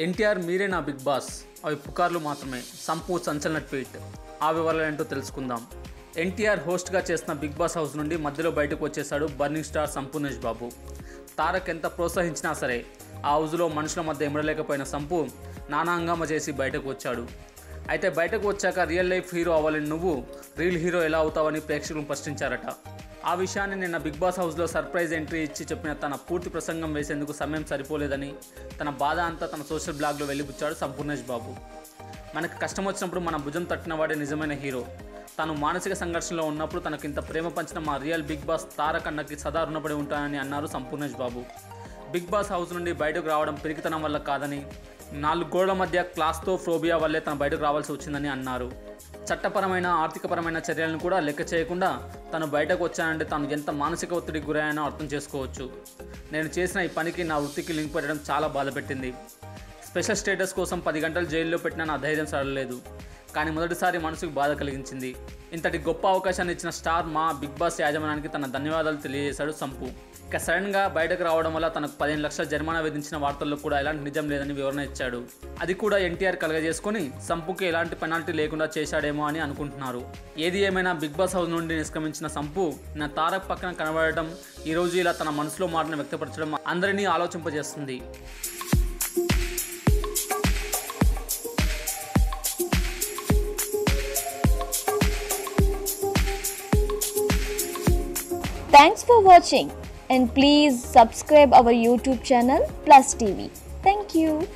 ఎన్టీఆర్ మీరే నా big boss. అవి పుకార్లు మాత్రమే. సంపూ సంచలన ట్వీట్. ఆ వివరాలు ఏంటో తెలుసుకుందాం. ఎన్టీఆర్ హోస్ట్గా చేసిన బిగ్ బాస్ హౌస్ నుండి మధ్యలో బయటకు వచ్చేశాడు బర్నింగ్ స్టార్ సంపూర్ణేష్ బాబు. తారక్ ఎంత ప్రోత్సహించినా సరే ఆ హౌస్లో మనుషుల మధ్య ఇమడలేకపోయిన సంపు నానా హంగామా చేసి బయటకు వచ్చాడు. అయితే బయటకు వచ్చాక రియల్ లైఫ్ హీరో అవ్వాలని నువ్వు రియల్ హీరో ఎలా అవుతావని ప్రేక్షకులు ప్రశ్నించారట. ఆ విషయాన్ని నిన్న బిగ్ బాస్ హౌస్లో సర్ప్రైజ్ ఎంట్రీ ఇచ్చి చెప్పిన తన పూర్తి ప్రసంగం వేసేందుకు సమయం సరిపోలేదని తన బాధ అంతా తన సోషల్ బ్లాగ్లో వెళ్ళిపుచ్చాడు సంపూర్ణేష్ బాబు. మనకు కష్టం వచ్చినప్పుడు మన భుజం తట్టినవాడే నిజమైన హీరో. తాను మానసిక సంఘర్షణలో ఉన్నప్పుడు తనకు ఇంత ప్రేమ పంచిన మా రియల్ బిగ్ బాస్ తారక్ అన్నకి సదా రుణపడి ఉంటానని అన్నారు Sampoornesh Babu. Bigg boss house నుండి బయటకు రావడం పెరిగితనం వల్ల కాదని నాలుగు గోడల మధ్య క్లాస్తో ఫ్రోబియా వల్లే తను బయటకు రావాల్సి వచ్చిందని అన్నారు. చట్టపరమైన ఆర్థికపరమైన చర్యలను కూడా లెక్క చేయకుండా తను బయటకు వచ్చానంటే తాను ఎంత మానసిక ఒత్తిడికి గురయ్యానో అర్థం చేసుకోవచ్చు. నేను చేసిన ఈ పనికి నా వృత్తికి లింక్ పెట్టడం చాలా బాధపెట్టింది. స్పెషల్ స్టేటస్ కోసం పది గంటలు జైల్లో పెట్టినా నా ధైర్యం సడలేదు కానీ మొదటిసారి మనసుకు బాధ కలిగించింది. ఇంతటి గొప్ప అవకాశాన్ని ఇచ్చిన స్టార్ మా బిగ్ బాస్ యాజమాన్యానికి తన ధన్యవాదాలు తెలియజేశాడు సంపు. ఇక సడన్గా బయటకు రావడం వల్ల తనకు పదిహేను లక్షల జరిమానా విధించిన వార్తల్లో కూడా ఎలాంటి నిజం లేదని వివరణ ఇచ్చాడు. అది కూడా ఎన్టీఆర్ కలగజేసుకొని సంపుకి ఎలాంటి పెనాల్టీ లేకుండా చేశాడేమో అని అనుకుంటున్నారు. ఏది ఏమైనా బిగ్ బాస్ హౌస్ నుండి నిష్క్రమించిన సంపు నా తారక్ పక్కన కనబడటం ఈరోజు ఇలా తన మనసులో మాటను వ్యక్తపరచడం అందరినీ ఆలోచింపజేస్తుంది. Thanks for watching and please subscribe our YouTube channel Plus TV. Thank you.